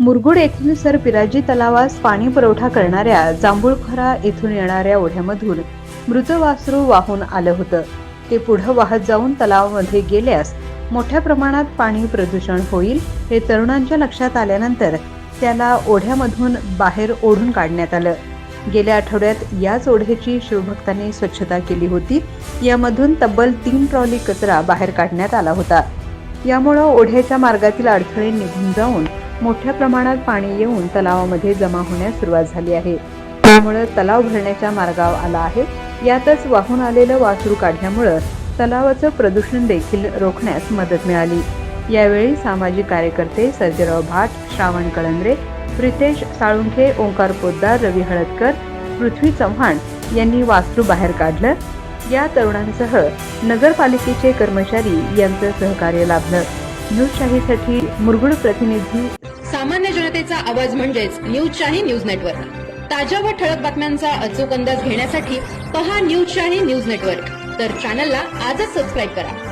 मुरगुड येथील सर पिराजी तलावास पाणी पुरवठा करणाऱ्या जांभूळखरा येथून येणाऱ्या ओढ्यामधून मृत वासरू वाहून आलं होतं. ते पुढं वाहत जाऊन तलावामध्ये गेल्यास मोठ्या प्रमाणात पाणी प्रदूषण होईल हे तरुणांच्या लक्षात आल्यानंतर त्याला ओढ्यामधून बाहेर ओढून काढण्यात आलं. गेल्या आठवड्यात याच ओढ्याची शिवभक्तांनी स्वच्छता केली होती. यामधून तब्बल तीन ट्रॉली कचरा बाहेर काढण्यात आला होता. यामुळं ओढ्याच्या मार्गातील अडथळे निघून जाऊन मोठ्या प्रमाणात पाणी येऊन तलावामध्ये जमा होण्यास सुरुवात झाली आहे. त्यामुळं तलाव भरण्याच्या मार्गावर आला आहे. यातच वाहून आलेलं वासरू काढल्यामुळं तलावाचं प्रदूषण देखील रोखण्यास मदत मिळाली. यावेळी सामाजिक कार्यकर्ते सर्जेराव भाट श्रावण कळंद्रे प्रितेश साळुंखे ओंकार पोद्दार रवी हळदकर पृथ्वी चव्हाण यांनी वासरू बाहेर काढलं. या तरुणांसह नगरपालिकेचे कर्मचारी यांचं सहकार्य लाभलं. न्यूज शाहीसाठी मुरगुड प्रतिनिधी सामान्य जनतेचा आवाज म्हणजेच न्यूज शाही न्यूज नेटवर्क. ताज्या व ठळक बातम्यांचा अचूक अंदाज घेण्यासाठी पहा न्यूज शाही न्यूज नेटवर्क. तर चॅनलला आजच सबस्क्राईब करा.